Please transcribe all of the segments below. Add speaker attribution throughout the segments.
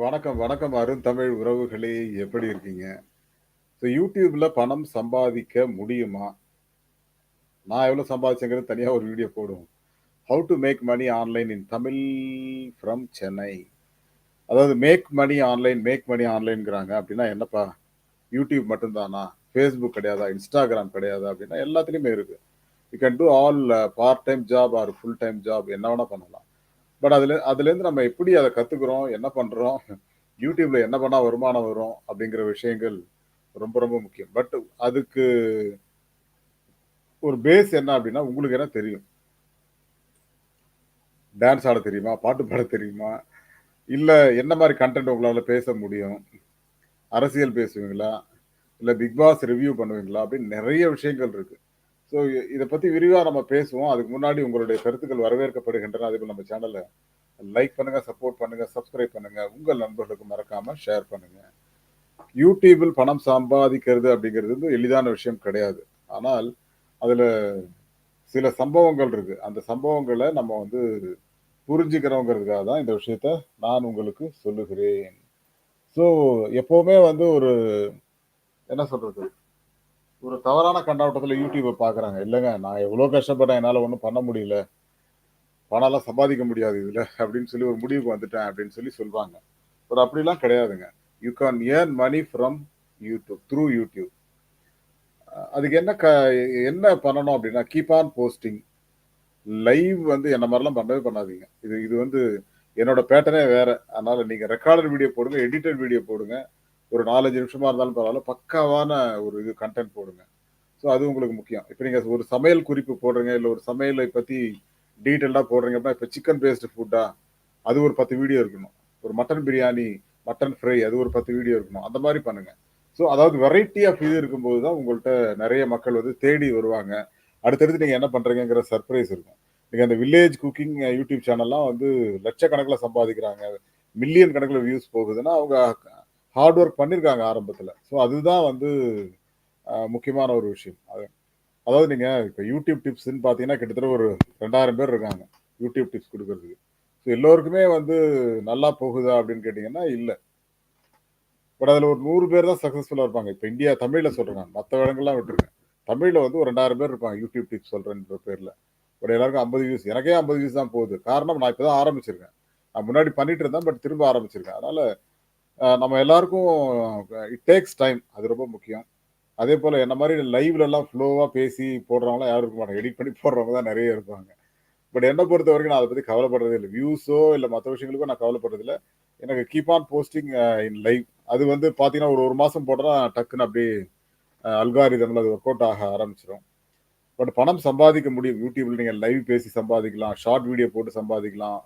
Speaker 1: வணக்கம், வணக்கம் அருந்தமிழ் உறவுகளே! எப்படி இருக்கீங்க? ஸோ யூடியூப்பில் பணம் சம்பாதிக்க முடியுமா? நான் எவ்வளோ சம்பாதிச்சேங்கிறது தனியாக ஒரு வீடியோ போடுவோம். How to make money online in Tamil from Chennai. அதாவது make money online, make money ஆன்லைன்ங்கிறாங்க. அப்படின்னா என்னப்பா? யூடியூப் மட்டும்தானா ஃபேஸ்புக் கிடையாதா? இன்ஸ்டாகிராம் கிடையாதா? அப்படின்னா எல்லாத்துலேயுமே இருக்குது you can do all part time job or full time job என்ன வேணால் பண்ணலாம். பட் அதுல அதுலேருந்து நம்ம எப்படி அதை கத்துக்கிறோம்? என்ன பண்றோம்? யூடியூப்ல என்ன பண்ணா வருமானம் வரும்? அப்படிங்கிற விஷயங்கள் ரொம்ப ரொம்ப முக்கியம். பட் அதுக்கு ஒரு பேஸ் என்ன அப்படின்னா, உங்களுக்கு என்ன தெரியும்? டான்ஸ் ஆட தெரியுமா? பாட்டு பாட தெரியுமா? இல்லை என்ன மாதிரி கன்டென்ட் உங்களால் பேச முடியும்? அரசியல் பேசுவீங்களா? இல்லை பிக் பாஸ் ரிவ்யூ பண்ணுவீங்களா? அப்படின்னு நிறைய விஷயங்கள் இருக்குது ஸோ இதை பற்றி விரிவாக நம்ம பேசுவோம். அதுக்கு முன்னாடி உங்களுடைய கருத்துக்கள் வரவேற்கப்படுகின்றன. அதுக்கு நம்ம சேனலை லைக் பண்ணுங்கள் சப்போர்ட் பண்ணுங்கள் சப்ஸ்கிரைப் பண்ணுங்க. உங்கள் நண்பர்களுக்கு மறக்காமல் ஷேர் பண்ணுங்கள் யூடியூபில் பணம் சம்பாதிக்கிறது அப்படிங்கிறது வந்து எளிதான விஷயம் கிடையாது. ஆனால் அதில் சில சம்பவங்கள் இருக்குது அந்த சம்பவங்களை நம்ம வந்து புரிஞ்சுக்கிறோங்கிறதுக்காக தான் இந்த விஷயத்த நான் உங்களுக்கு சொல்லுகிறேன். ஸோ எப்போவுமே வந்து ஒரு என்ன சொல்கிறது ஒரு தவறான கண்டாட்டத்தில் யூடியூப்பை பார்க்குறாங்க. இல்லைங்க நான் எவ்வளோ கஷ்டப்பட்டேன். என்னால் ஒன்றும் பண்ண முடியல. பணம்லாம் சம்பாதிக்க முடியாது இதில் அப்படின்னு சொல்லி ஒரு முடிவுக்கு வந்துட்டேன் அப்படின்னு சொல்லி சொல்லுவாங்க பட் அப்படிலாம் கிடையாதுங்க. You can earn money from YouTube through YouTube அதுக்கு என்ன க என்ன பண்ணணும் அப்படின்னா, கீப் ஆன் போஸ்டிங். லைவ் வந்து என்ன மாதிரிலாம் பண்ணவே பண்ணாதீங்க. இது இது வந்து என்னோட பேட்டர்னே வேற. அதனால நீங்கள் ரெக்கார்டட் வீடியோ போடுங்க, எடிட்டட் வீடியோ போடுங்க. ஒரு 4, 5 நிமிஷமா இருந்தாலும் பரவாயில்ல பக்காவான ஒரு இது கன்டென்ட் போடுங்க. ஸோ அது உங்களுக்கு முக்கியம். இப்போ நீங்க ஒரு சமையல் குறிப்பு போடுறீங்க, இல்லை ஒரு சமையலை பத்தி டீட்டெயிலாக போடுறீங்க அப்படின்னா, இப்போ சிக்கன் பேஸ்டு ஃபுட்டா அது ஒரு 10 வீடியோ இருக்கணும். ஒரு மட்டன் பிரியாணி, மட்டன் ஃப்ரை அது ஒரு 10 வீடியோ இருக்கணும். அந்த மாதிரி பண்ணுங்க. ஸோ அதாவது வெரைட்டி ஆஃப் இது இருக்கும்போது தான் உங்கள்கிட்ட நிறைய மக்கள் வந்து தேடி வருவாங்க. அடுத்தடுத்து நீங்கள் என்ன பண்ணுறீங்கிற சர்ப்ரைஸ் இருக்கும். நீங்கள் அந்த வில்லேஜ் குக்கிங் யூடியூப் சேனல்லாம் வந்து லட்சக்கணக்கில் சம்பாதிக்கிறாங்க. மில்லியன் கணக்கில் வியூஸ் போகுதுன்னா, அவங்க ஹார்ட் ஒர்க் பண்ணியிருக்காங்க ஆரம்பத்துல. ஸோ அதுதான் வந்து முக்கியமான ஒரு விஷயம். அது அதாவது நீங்க இப்போ யூடியூப் டிப்ஸ்ன்னு பார்த்தீங்கன்னா, கிட்டத்தட்ட ஒரு 2000 பேர் இருக்காங்க. யூடியூப் டிப்ஸ் கொடுக்கறதுக்கு ஸோ எல்லோருக்குமே வந்து நல்லா போகுதா அப்படின்னு கேட்டிங்கன்னா இல்ல. பட் அதுல ஒரு நூறு பேர் தான் சக்ஸஸ்ஃபுல்லாக இருப்பாங்க. இப்ப இந்தியா தமிழ்ல சொல்றேன் மற்ற மத்த இடங்கள்லாம் விட்டுருக்கேன் தமிழ்ல வந்து ஒரு 2000 பேர் இருப்பாங்க. யூடியூப் டிப்ஸ் சொல்கிறேன்ற பேர்ல. ஒரு எல்லாருக்கும் 50 வியூஸ். எனக்கே 50 வியூஸ் தான் போகுது. காரணம் நான் இப்போ தான் ஆரம்பிச்சிருக்கேன். நான் முன்னாடி பண்ணிட்டு இருந்தேன். பட் திரும்ப ஆரம்பிச்சிருக்கேன். அதனால நம்ம எல்லாருக்கும் இட் டேக்ஸ் டைம். அது ரொம்ப முக்கியம். அதே போல் என்ன மாதிரி லைவ்லலாம் ஃப்ளோவாக பேசி போடுறவங்களாம் யாரும் இருக்க மாட்டாங்க. எடிட் பண்ணி போடுறவங்க தான் நிறைய இருப்பாங்க. பட் என்னை பொறுத்த வரைக்கும் நான் அதை பற்றி கவலைப்படுறதே இல்லை வியூஸோ இல்லை மற்ற விஷயங்களுக்கோ நான் கவலைப்படுறதில்ல. எனக்கு keep on posting in live. அது வந்து பார்த்தீங்கன்னா, ஒரு 1 மாசம் போட்டா டக்குன்னு அப்படியே அல்காரிதமில் அது ஒர்க் அவுட் ஆக ஆரம்பிச்சிடும் பட் பணம் சம்பாதிக்க முடியும். யூடியூப்பில் நீங்கள் லைவ் பேசி சம்பாதிக்கலாம். ஷார்ட் வீடியோ போட்டு சம்பாதிக்கலாம்.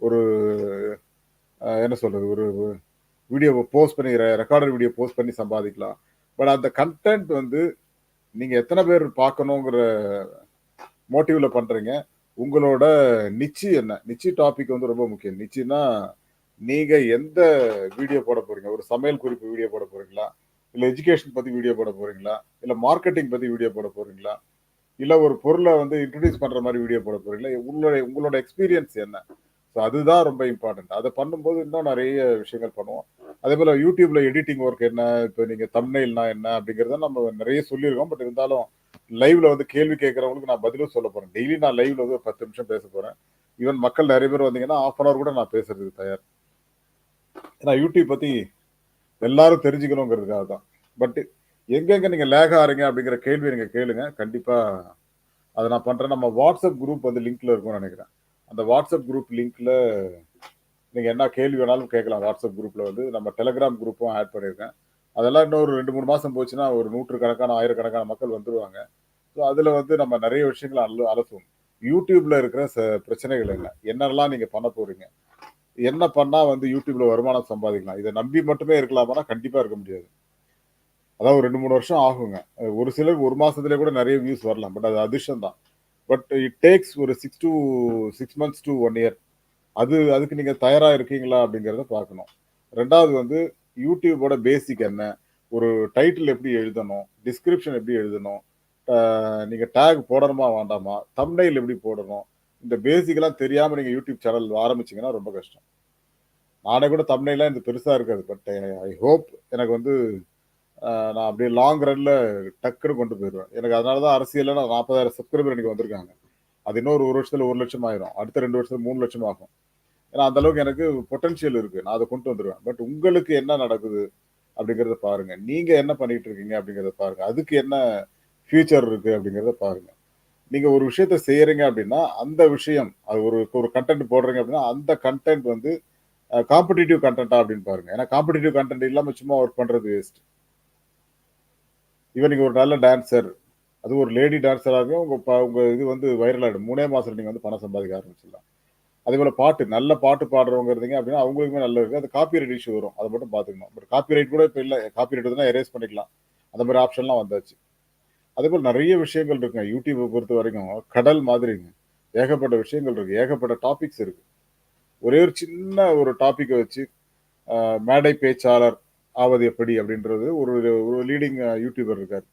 Speaker 1: ஒரு என்ன சொல்கிறது ஒரு வீடியோவை போஸ்ட் பண்ணி ரெ ரெக்கார்டட் வீடியோ போஸ்ட் பண்ணி சம்பாதிக்கலாம். பட் அந்த கன்டென்ட் வந்து நீங்கள் எத்தனை பேர் பார்க்கணுங்கிற மோட்டிவில் பண்ணுறீங்க உங்களோட நிச்சு என்ன? நிச்சு டாபிக் வந்து ரொம்ப முக்கியம். நிச்சுன்னா, நீங்கள் எந்த வீடியோ போட போகிறீங்க ஒரு சமையல் குறிப்பு வீடியோ போட போகிறீங்களா இல்லை எஜுகேஷன் பற்றி வீடியோ போட போகிறீங்களா இல்லை மார்க்கெட்டிங் பற்றி வீடியோ போட போகிறீங்களா இல்லை ஒரு பொருளை வந்து இன்ட்ரடியூஸ் பண்ணுற மாதிரி வீடியோ போட போகிறீங்களா உங்களுடைய உங்களோட எக்ஸ்பீரியன்ஸ் என்ன? ஸோ அதுதான் ரொம்ப இம்பார்ட்டன்ட். அதை பண்ணும்போது இன்னும் நிறைய விஷயங்கள் பண்ணுவோம். அதே போல் யூடியூப்ல எடிட்டிங் ஒர்க் என்ன? இப்போ நீங்க தம்னைல்னா என்ன? அப்படிங்கிறத நம்ம நிறைய சொல்லியிருக்கோம். பட் இருந்தாலும் லைவ்ல வந்து கேள்வி கேட்குறவங்களுக்கு நான் பதிலும் சொல்ல போறேன். டெய்லி நான் லைவ்ல வந்து பத்து நிமிஷம் பேச போறேன். ஈவன் மக்கள் நிறைய பேர் வந்தீங்கன்னா, 1/2 அன் ஹவர் கூட நான் பேசுறதுக்கு தயார். ஏன்னா யூடியூப் பத்தி எல்லாரும் தெரிஞ்சுக்கணுங்கிறதுக்காக தான். பட் எங்கெங்க நீங்க லேக் ஆறீங்க அப்படிங்கிற கேள்வி நீங்க கேளுங்க. கண்டிப்பா அதை நான் பண்றேன். நம்ம வாட்ஸ்அப் குரூப் வந்து லிங்க்ல இருக்கும்னு நினைக்கிறேன் அந்த வாட்ஸ்அப் குரூப் லிங்க்ல நீங்க என்ன கேள்வி வேணாலும் கேட்கலாம். வாட்ஸ்அப் குரூப்ல வந்து நம்ம டெலகிராம் குரூப்பும் ஆட் பண்ணியிருக்கேன். அதெல்லாம் இன்னும் ஒரு 2, 3 மாசம் போச்சுன்னா, ஒரு நூற்றுக்கணக்கான, ஆயிரக்கணக்கான மக்கள் வந்துருவாங்க. ஸோ அதுல வந்து நம்ம நிறைய விஷயங்கள அல அலசுவோம். யூடியூப்ல இருக்கிற ச பிரச்சனைகள் என்ன? என்னெல்லாம் நீங்க பண்ண போறீங்க? என்ன பண்ணா வந்து யூடியூப்ல வருமானம் சம்பாதிக்கலாம்? இதை நம்பி மட்டுமே இருக்கலாமான்னா, கண்டிப்பா இருக்க முடியாது. அதாவது ஒரு 2, 3 வருஷம் ஆகுங்க. ஒரு சிலருக்கு ஒரு மாதத்துலேயே கூட நிறைய வியூஸ் வரலாம். பட் அது அதிர்ஷ்டம் தான். பட் இட் டேக்ஸ் ஒரு six two six months two one year. அது அதுக்கு நீங்கள் தயாராக இருக்கீங்களா? அப்படிங்கிறத பார்க்கணும். ரெண்டாவது வந்து யூடியூபோட பேசிக் என்ன? ஒரு டைட்டில் எப்படி எழுதணும்? டிஸ்கிரிப்ஷன் எப்படி எழுதணும்? நீங்கள் டேக் போடணுமா? வேண்டாமா? தம்ப்நெயில் எப்படி போடணும்? இந்த பேசிக்கெல்லாம் தெரியாமல் நீங்கள் யூடியூப் சேனல் ஆரம்பிச்சீங்கன்னா ரொம்ப கஷ்டம். நானே கூட தம்ப்நெயில்லாம் இது பெருசாக இருக்காது. பட் ஐ ஹோப் எனக்கு வந்து நான் அப்படியே லாங் ரன்ல டக்குன்னு கொண்டு போயிடுவேன் எனக்கு அதனால தான் அரசியலில் நான் 40,000 சப்ஸ்கிரைபர் எனக்கு வந்திருக்காங்க. அது இன்னொரு ஒரு வருஷத்துல 1,00,000 ஆயிரும். அடுத்த ரெண்டு வருஷத்துல 3,00,000 ஆகும். ஏன்னா அந்த அளவுக்கு எனக்கு பொட்டன்ஷியல் இருக்கு. நான் அதை கொண்டு வந்துடுவேன் பட் உங்களுக்கு என்ன நடக்குது அப்படிங்கிறத பாருங்க. நீங்க என்ன பண்ணிட்டு இருக்கீங்க அப்படிங்கிறத பாருங்க. அதுக்கு என்ன ஃபியூச்சர் இருக்கு அப்படிங்கிறத பாருங்க. நீங்க ஒரு விஷயத்த செய்யறீங்க அப்படின்னா, அந்த விஷயம் அது ஒரு ஒரு கன்டென்ட் போடுறீங்க அப்படின்னா, அந்த கன்டென்ட் வந்து காம்படிட்டிவ் கண்டென்ட்டா அப்படின்னு பாருங்க. ஏன்னா காம்படிட்டிவ் கண்டென்ட் இல்லாம சும்மா ஒர்க் பண்றது வேஸ்ட். ஈவன் ஒரு நல்ல டான்சர். அது ஒரு லேடி டான்ஸராகவே உங்கள் உங்க ப உங்க இது வந்து வைரல் ஆயிடும். 3 மாசத்துல நீங்க வந்து பணம் சம்பாதிக்க ஆரம்பிச்சிடலாம். அதேபோல பாட்டு, நல்ல பாட்டு பாடுறவங்க இருந்தீங்க அப்படின்னா, அவங்களுக்குமே நல்லா இருக்கு. அது காப்பிரைட் இஷ்யூ வரும். அதை மட்டும் பார்த்துக்கணும். பட் காப்பிரைட் கூட இப்போ இல்லை காப்பி காப்பிரைட் வந்து எரேஸ் பண்ணிக்கலாம். அந்த மாதிரி ஆப்ஷன்லாம் வந்தாச்சு. அதே போல் நிறைய விஷயங்கள் இருக்குங்க. பொறுத்த வரைக்கும் கடல் மாதிரிங்க. ஏகப்பட்ட விஷயங்கள் இருக்கு. ஏகப்பட்ட டாபிக்ஸ் இருக்கு. ஒரே ஒரு சின்ன ஒரு டாப்பிக்கை வச்சு மேடை பேச்சாளர் ஆவது எப்படி அப்படின்றது ஒரு ஒரு லீடிங் யூடியூபர் இருக்கார்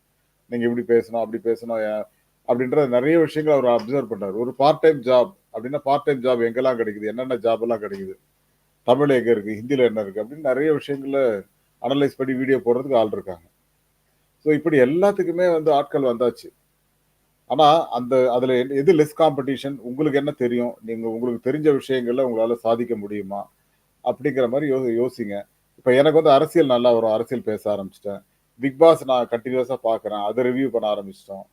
Speaker 1: நீங்கள் இப்படி பேசணும், அப்படி பேசணும் அப்படின்ற நிறைய விஷயங்கள் அவர் அப்சர்வ் பண்ணார் ஒரு பார்ட் டைம் ஜாப் அப்படின்னா, பார்ட் டைம் ஜாப் எங்கெல்லாம் கிடைக்குது? என்னென்ன ஜாப் எல்லாம் கிடைக்குது? தமிழ் எங்கே இருக்குது ஹிந்தியில் என்ன இருக்குது அப்படின்னு நிறைய விஷயங்களை அனலைஸ் பண்ணி வீடியோ போடுறதுக்கு ஆள் இருக்காங்க. ஸோ இப்படி எல்லாத்துக்குமே வந்து ஆட்கள் வந்தாச்சு. ஆனால் அந்த அதில் எது லெஸ் காம்படிஷன் உங்களுக்கு என்ன தெரியும்? நீங்கள் உங்களுக்கு தெரிஞ்ச விஷயங்களில் உங்களால் சாதிக்க முடியுமா? அப்படிங்கிற மாதிரி யோ யோசிங்க. இப்போ எனக்கு வந்து அரசியல் நல்லா வரும். அரசியல் பேச ஆரம்பிச்சிட்டேன் பிக் பாஸ் நான் கண்டினியூஸாக பார்க்குறேன். அதை ரிவ்யூ பண்ண ஆரம்பிச்சிட்டோம்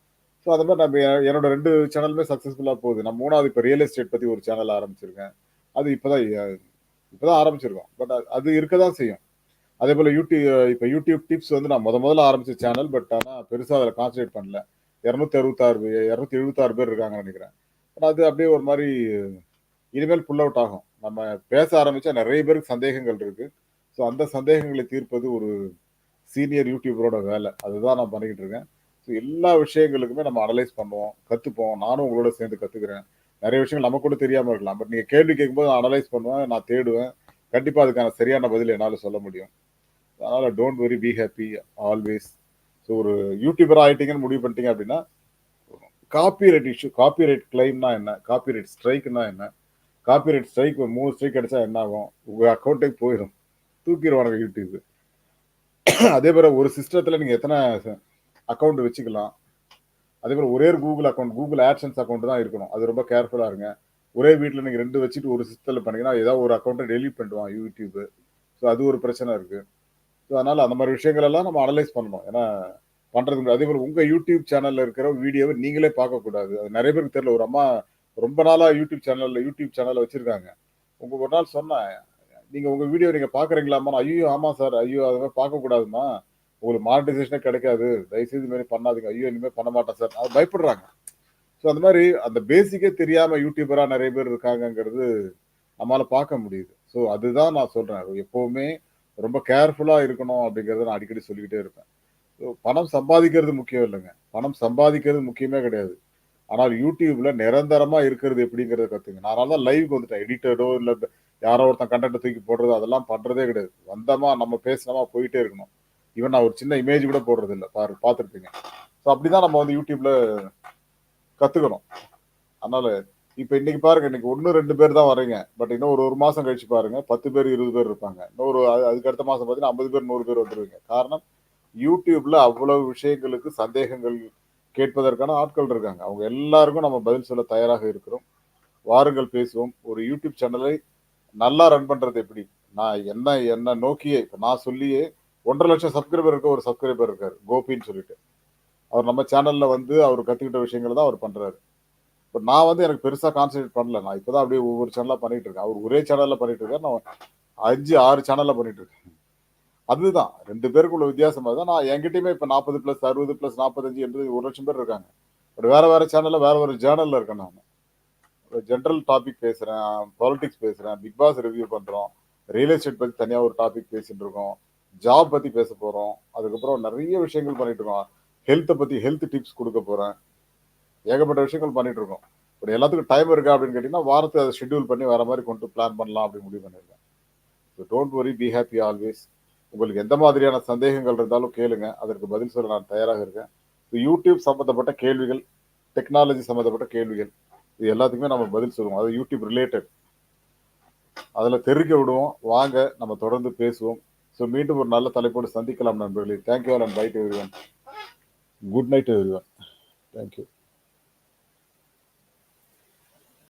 Speaker 1: ஸோ அது மாதிரி நம்ம என்னோட ரெண்டு சேனலுமே சக்ஸஸ்ஃபுல்லாக போகுது. நான் மூணாவது இப்போ ரியல் எஸ்டேட் பற்றி ஒரு சேனல் ஆரம்பிச்சிருக்கேன். அது இப்போ தான் இப்போ தான் ஆரம்பிச்சிருக்கோம். பட் அது இருக்க தான் செய்யும். அதேபோல யூடியூ இப்போ யூடியூப் டிப்ஸ் வந்து நான் முத முதல்ல ஆரம்பித்த சேனல். பட் ஆனால் பெருசாக அதில் கான்சன்ட்ரேட் பண்ணல. 266 276 பேர் இருக்காங்கன்னு நினைக்கிறேன் பட் அது அப்படியே ஒரு மாதிரி இனிமேல் புல் அவுட் ஆகும். நம்ம பேச ஆரம்பித்தா நிறைய பேருக்கு சந்தேகங்கள் இருக்குது ஸோ அந்த சந்தேகங்களை தீர்ப்பது ஒரு சீனியர் யூடியூபரோட வேலை அதுதான் நான் பண்ணிக்கிட்டு இருக்கேன். ஸோ எல்லா விஷயங்களுக்குமே நம்ம அனலைஸ் பண்ணுவோம், கற்றுப்போம் நானும் உங்களோட சேர்ந்து கற்றுக்கிறேன் நிறைய விஷயங்கள் நமக்கு கூட தெரியாமல் இருக்கலாம். பட் நீங்கள் கேள்வி கேட்கும்போது நான் அனலைஸ் பண்ணுவேன். நான் தேடுவேன். கண்டிப்பாக அதுக்கான சரியான பதில் என்னால் சொல்ல முடியும். அதனால் don't very be happy always. So ஒரு யூடியூபர் ஆகிட்டீங்கன்னு முடிவு பண்ணிட்டீங்க அப்படின்னா, காப்பிரைட் இஷ்யூ காப்பிரைட் கிளைம்னா என்ன? காப்பிரைட் ஸ்ட்ரைக்னா என்ன? காப்பிரைட் ஸ்ட்ரைக் மூணு ஸ்ட்ரைக் கிடைச்சா என்ன ஆகும்? உங்கள் அக்கௌண்ட்டுக்கு போயிடும் தூக்கிடுவானுங்க யூடியூப். அதே போல ஒரு சிஸ்டத்துல நீங்க எத்தனை அக்கௌண்ட் வச்சுக்கலாம். அதே போல் ஒரே Google account Google AdSense account தான் இருக்கணும். அது ரொம்ப கேர்ஃபுல்லா இருங்க. ஒரே வீட்டில் நீங்க ரெண்டு வச்சுட்டு ஒரு சிஸ்டத்தில் பண்ணீங்கன்னா, ஏதாவது ஒரு அக்கௌண்ட்டை டெலிட் பண்ணிடுவான் யூடியூப். ஸோ அது ஒரு பிரச்சனை இருக்கு. ஸோ அதனால அந்த மாதிரி விஷயங்கள் எல்லாம் நம்ம அனலைஸ் பண்ணணும். ஏன்னா அதே போல் உங்க யூடியூப் சேனல்ல இருக்கிற வீடியோவை நீங்களே பார்க்கக்கூடாது. அது நிறைய பேருக்கு தெரியல. ஒரு அம்மா ரொம்ப நாளா யூடியூப் சேனல்ல யூடியூப் சேனல் வச்சிருக்காங்க. உங்க ஒரு நாள் சொன்னேன். நீங்க உங்க வீடியோ நீங்க பார்க்குறீங்களாமா ஐயோ ஆமா சார். ஐயோ! அது மாரி பார்க்கக்கூடாதும்மா. உங்களுக்கு மானிட்டைசேஷனே கிடைக்காது. தயவுசெய்து மாதிரி பண்ணாதீங்க. ஐயோ! இனிமே பண்ண மாட்டேன் சார். அது பயப்படுறாங்க. ஸோ அந்த மாதிரி அந்த பேசிக்கே தெரியாம யூடியூபரா நிறைய பேர் இருக்காங்கங்கிறது நம்மளால் பார்க்க முடியுது. ஸோ அதுதான் நான் சொல்றேன். எப்பவுமே ரொம்ப கேர்ஃபுல்லா இருக்கணும் அப்படிங்கிறத நான் அடிக்கடி சொல்லிக்கிட்டே இருப்பேன். ஸோ பணம் சம்பாதிக்கிறது முக்கியம் இல்லைங்க பணம் சம்பாதிக்கிறது முக்கியமே கிடையாது. ஆனால் யூடியூப்ல நிரந்தரமா இருக்கிறது எப்படிங்கிறத கத்துங்க. நான் அதனால தான் லைவுக்கு வந்துட்டேன். எடிட்டடோ இல்ல யாரோ ஒருத்தன் கண்டென்ட் தூக்கி போடுறது அதெல்லாம் பண்றதே கிடையாது. வந்தமா நம்ம பேசினமா போயிட்டே இருக்கணும். ஈவன் நான் ஒரு சின்ன இமேஜ் கூட போடுறது இல்லை பாரு பார்த்துருப்பீங்க. ஸோ அப்படிதான் நம்ம வந்து யூடியூப்ல கத்துக்கணும். அதனால இப்ப இன்னைக்கு பாருங்க. இன்னைக்கு 1, 2 பேர் தான் வரீங்க பட் இன்னும் ஒரு ஒரு மாசம் கழிச்சு பாருங்க. 10 பேர், 20 பேர் இருப்பாங்க. இன்னொரு அதுக்கு அடுத்த மாசம் பார்த்தீங்கன்னா 50 பேர், நூறு பேர் வந்துருவீங்க. காரணம் யூடியூப்ல அவ்வளவு விஷயங்களுக்கு சந்தேகங்கள் கேட்பதற்கான ஆட்கள் இருக்காங்க. அவங்க எல்லாருக்கும் நம்ம பதில் சொல்ல தயாராக இருக்கிறோம். வாருங்கள் பேசுவோம். ஒரு யூடியூப் சேனலை நல்லா ரன் பண்றது எப்படி? நான் என்ன என்ன நோக்கியே இப்போ நான் சொல்லியே ஒன்றரை லட்சம் சப்ஸ்கிரைபர் இருக்க ஒரு சப்ஸ்கிரைபர் இருக்கார் கோபின்னு சொல்லிட்டு. அவர் நம்ம சேனல்ல வந்து அவர் கத்துக்கிட்ட விஷயங்கள தான் அவர் பண்றாரு. பட் நான் வந்து எனக்கு பெருசா கான்சன்ட்ரேட் பண்ணல. நான் இப்போ தான் அப்படியே ஒவ்வொரு சேனலா பண்ணிட்டு இருக்கேன். அவர் ஒரே சேனல்ல பண்ணிட்டு இருக்காரு. நான் 5, 6 சேனல்ல பண்ணிட்டு இருக்கேன். அதுதான் ரெண்டு பேருக்குள்ள வித்தியாசம் அதுதான். நான் என்கிட்டயுமே இப்போ நாற்பது பிளஸ் 60 பிளஸ் 45, 80 1 லட்சம் பேர் இருக்காங்க. பட் வேற வேற சேனல்ல வேற வேற ஜேர்னல்ல இருக்கேன் நான் ஒரு ஜென்ரல் டாபிக் பேசுறேன். பாலிடிக்ஸ் பேசுறேன். பிக் பாஸ் ரிவ்யூ பண்றோம். ரியல் எஸ்டேட் பத்தி தனியா ஒரு டாபிக் பேசிட்டு இருக்கோம். ஜாப் பத்தி பேச போறோம். அதுக்கப்புறம் நிறைய விஷயங்கள் பண்ணிட்டு இருக்கோம். ஹெல்த்தை பத்தி ஹெல்த் டிப்ஸ் கொடுக்க போறேன். ஏகப்பட்ட விஷயங்கள் பண்ணிட்டு இருக்கோம். பட் எல்லாத்துக்கும் டைம் இருக்கா அப்படின்னு கேட்டீங்கன்னா, வாரத்தை அதை ஷெட்யூல் பண்ணி வர மாதிரி கொண்டு பிளான் பண்ணலாம் அப்படின்னு முடிவு பண்ணியிருக்கேன். So don't worry be happy always. உங்களுக்கு எந்த மாதிரியான சந்தேகங்கள் இருந்தாலும் கேளுங்க. அதற்கு பதில் சொல்ல நான் தயாராக இருக்கேன். யூடியூப் சம்மந்தப்பட்ட கேள்விகள், டெக்னாலஜி சம்மந்தப்பட்ட கேள்விகள். இது எல்லாத்துக்குமே நம்ம பதில் சொல்லுவோம். அது யூடியூப் ரிலேட்டட். அதில் தெரிவிக்க விடுவோம் வாங்க நம்ம தொடர்ந்து பேசுவோம் ஸோ மீண்டும் ஒரு நல்ல தலைப்போடு சந்திக்கலாம் நண்பர்களே thank you and bye everyone good night everyone thank you